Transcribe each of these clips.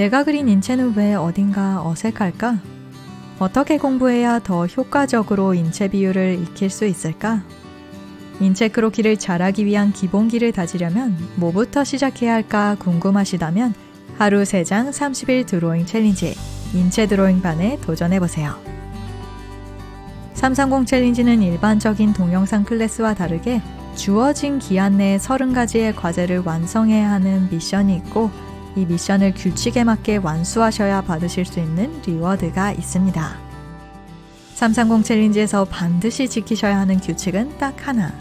내가 그린 인체는 왜 어딘가 어색할까? 어떻게 공부해야 더 효과적으로 인체 비율을 익힐 수 있을까? 인체 크로키를 잘하기 위한 기본기를 다지려면 뭐부터 시작해야 할까 궁금하시다면 하루 3장 30일 드로잉 챌린지 인체 드로잉 반에 도전해보세요. 330 챌린지는 일반적인 동영상 클래스와 다르게 주어진 기한 내에 30가지의 과제를 완성해야 하는 미션이 있고 이 미션을 규칙에 맞게 완수하셔야 받으실 수 있는 리워드가 있습니다. 330 챌린지에서 반드시 지키셔야 하는 규칙은 딱 하나.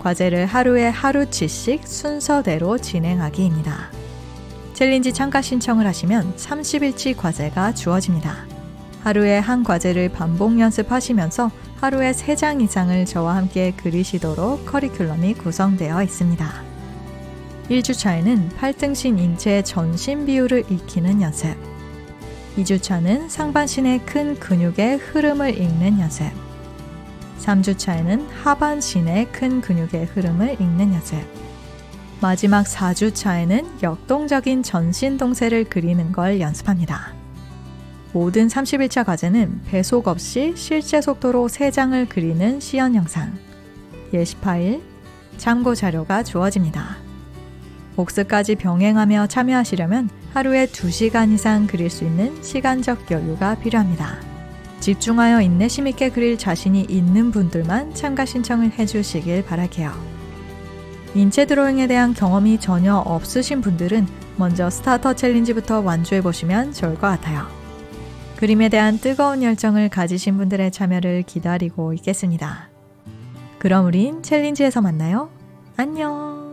과제를 하루에 하루치씩 순서대로 진행하기입니다. 챌린지 참가 신청을 하시면 30일치 과제가 주어집니다. 하루에 한 과제를 반복 연습하시면서 하루에 3장 이상을 저와 함께 그리시도록 커리큘럼이 구성되어 있습니다. 1주차에는 팔등신 인체의 전신 비율을 익히는 연습. 2주차는 상반신의 큰 근육의 흐름을 읽는 연습. 3주차에는 하반신의 큰 근육의 흐름을 읽는 연습. 마지막 4주차에는 역동적인 전신 동세를 그리는 걸 연습합니다. 모든 31차 과제는 배속 없이 실제 속도로 3장을 그리는 시연 영상, 예시 파일, 참고 자료가 주어집니다. 복습까지 병행하며 참여하시려면 하루에 2시간 이상 그릴 수 있는 시간적 여유가 필요합니다. 집중하여 인내심 있게 그릴 자신이 있는 분들만 참가 신청을 해주시길 바랄게요. 인체 드로잉에 대한 경험이 전혀 없으신 분들은 먼저 스타터 챌린지부터 완주해 보시면 좋을 것 같아요. 그림에 대한 뜨거운 열정을 가지신 분들의 참여를 기다리고 있겠습니다. 그럼 우린 챌린지에서 만나요. 안녕!